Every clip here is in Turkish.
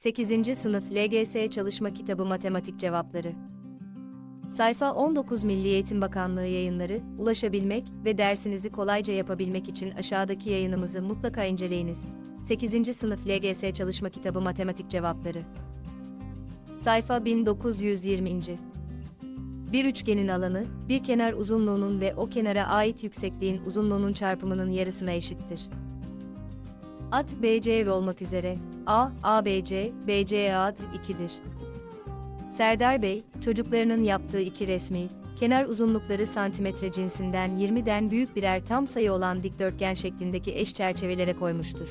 8. Sınıf LGS Çalışma Kitabı Matematik Cevapları Sayfa 19 Milli Eğitim Bakanlığı yayınları, ulaşabilmek ve dersinizi kolayca yapabilmek için aşağıdaki yayınımızı mutlaka inceleyiniz. 8. Sınıf LGS Çalışma Kitabı Matematik Cevapları Sayfa 1920. Bir üçgenin alanı, bir kenar uzunluğunun ve o kenara ait yüksekliğin uzunluğunun çarpımının yarısına eşittir. At BC olmak üzere A, ABC, BC ad 2'dir. Serdar Bey, çocuklarının yaptığı iki resmi, kenar uzunlukları santimetre cinsinden 20'den büyük birer tam sayı olan dikdörtgen şeklindeki eş çerçevelere koymuştur.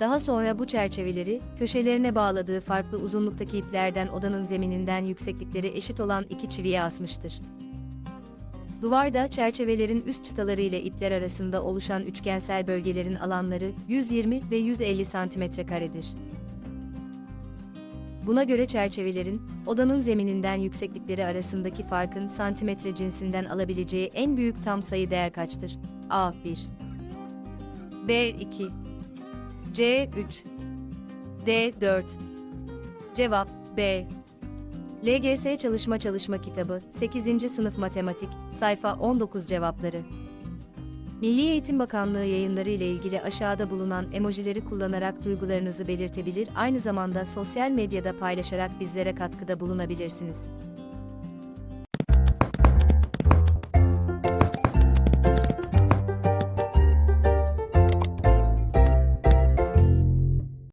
Daha sonra bu çerçeveleri, köşelerine bağladığı farklı uzunluktaki iplerden odanın zemininden yükseklikleri eşit olan iki çiviye asmıştır. Duvarda çerçevelerin üst çıtaları ile ipler arasında oluşan üçgensel bölgelerin alanları 120 ve 150 santimetre karedir. Buna göre çerçevelerin, odanın zemininden yükseklikleri arasındaki farkın santimetre cinsinden alabileceği en büyük tam sayı değer kaçtır? A 1 B 2 C 3 D 4 Cevap B LGS Çalışma Çalışma Kitabı 8. Sınıf Matematik Sayfa 19 Cevapları Milli Eğitim Bakanlığı yayınları ile ilgili aşağıda bulunan emojileri kullanarak duygularınızı belirtebilir, aynı zamanda sosyal medyada paylaşarak bizlere katkıda bulunabilirsiniz.